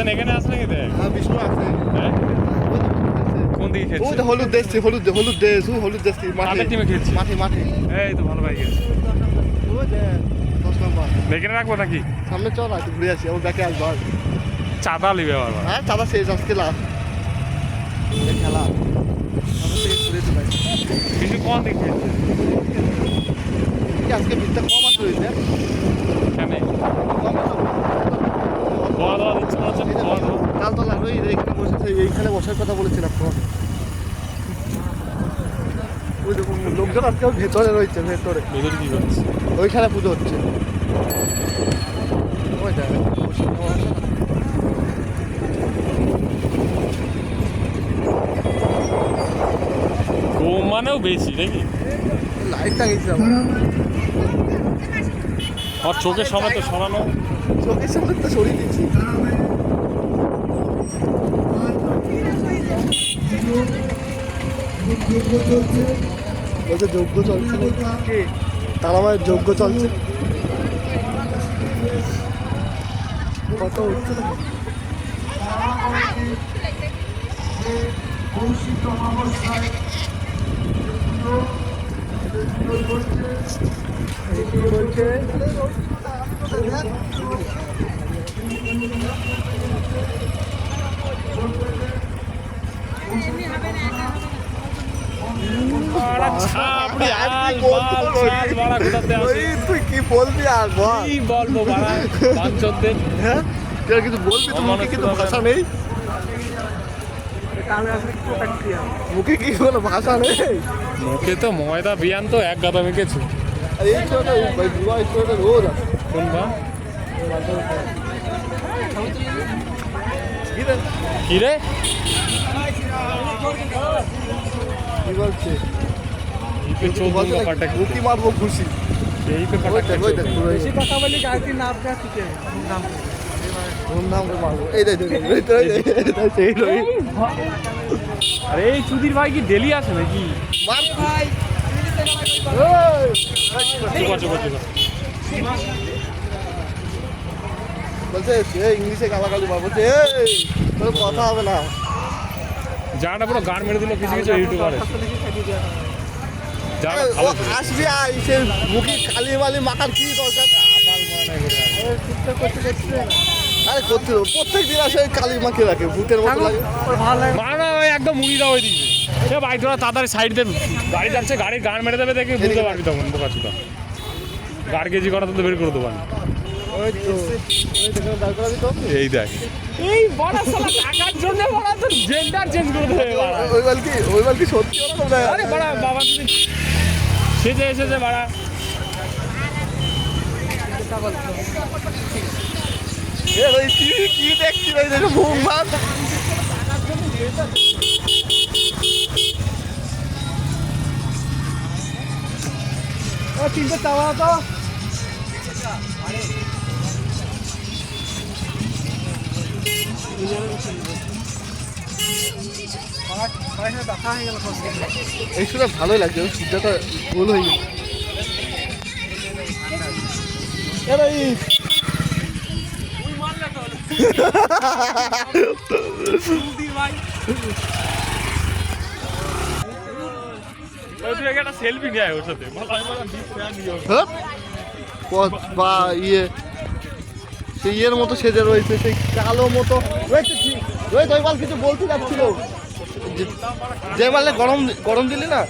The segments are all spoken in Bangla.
চাঁদেন এখানে আসলে নাকি দেখ? হ্যাঁ বিষ্ণু আছে। হ্যাঁ? কোন দিকে খেলছে তো হলুদ দেখছি হলুদ হলুদ দেশ ওই হলুদ দেখছি মাঠে। টিমে খেলছে? মাঠে মাঠে। এই তো ভালো ভাই গেছে। ওই যে নম্বর। এখানে রাখব নাকি? সামনে চল আছে ঘুরে আসি আমার ব্যাকে আসব আর। চাঁদা নিবে আবার। হ্যাঁ চাঁদা শেষ আজকে লাস্ট। খেলা। কিছু কোন দিকে খেলছে আজকে ভিড়টা কম আছে এখানে। কম আছে ধোয়া ধোয়া দিচ্ছে মনে হচ্ছে ধোয়া ধোয়া তালতলা ওই বসেছে এইখানে বসার কথা বলেছিলাম তো লোকজন আজকে ভেতরে রয়েছে ভেতরে। ভেতরে কি করছে ওইখানে পুজো হচ্ছে। ওই মানেও বেশি নাকি? লাইট টাঙিয়েছে আবার। আর চোখের সময় তো সরানো সামনে তো সরিয়ে দিচ্ছি বলছে যজ্ঞ চলছে নাকি? তারা আমার যজ্ঞ চলছে কত উঠছে না? এই কি বলছে কি বলব বাল ওই? ছাদ বাড়া কোথাতে আসে ওই তুই কি বলবি আর বল? কি বলব বাড়া? বাঞ্চদের হ্যাঁ? তুই কিছু বলবি? তো মুখে কিন্তু ভাষা নেই? মুখে কি কোনো ভাষা নেই? মুখে তো ময়দা বিয়ান তো এক গাদা মেখেছে। এই ওই রোজ আছে কোন বা কি রে? কি বলছে এই চোখ কাটা মারবো খুশি এই ওই দেখ কথা বলি নাম কা শিখে নাম আরে এই সুধীর ভাই কি ডেলি আসে নাকি মার ভাই বলছে ইংলিশে গালাগালি মার। বলছে এই তোর কথা হবে না। পুরো গান মেরে দিল কিছু কিছু ইউটিউবারে আসবি আয় সে মুখে কালি মাখার কি দরকার? আবাল মানে করে আরে করতে প্রত্যেক দিন আসে ওই কালি মাখিয়ে রাখে ভূতের মতো লাগে। মারা ওই একদম মুড়ি দাও ওই দিকে। সে বাইক তোরা তাড়াতাড়ি সাইড দেবে গাড়ি যাচ্ছে গাড়ির গান মেরে দেবে দেখে বুঝতে পারবি তখন বোকা গাড়ি কেজি করা তো বের করে দেবো এই দেখ। এই বড় সালা টাকার জন্য বড় তো জেন্ডার চেঞ্জ করে দেবে ওই বল কি ওই বল কি সত্যি না? আরে বাড়া বাবা তুমি সেজে এসেছে বাড়া। এ ওই কি কি দেখছি ওই দেখে মুখ ভাত ও তিনটে চাওয়া তো। এই শুনে ভালোই লাগছে সিদ্ধাটা ভুল হয়ে ওই একটা সেলফি নিয়ে ওর সাথে। হয়? বা ইয়ে। সেই ইয়ের মতো সেজে রয়েছে, সেই কালো মতো। রয়েছে রয়েছে, ওই মাল কিছু বলতে যাচ্ছিল। যে- মালে গরম গরম দিলি না?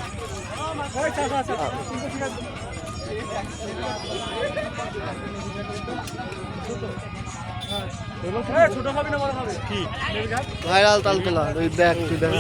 ভাইরাল তালতলা ওই দেখ তুই দেখ।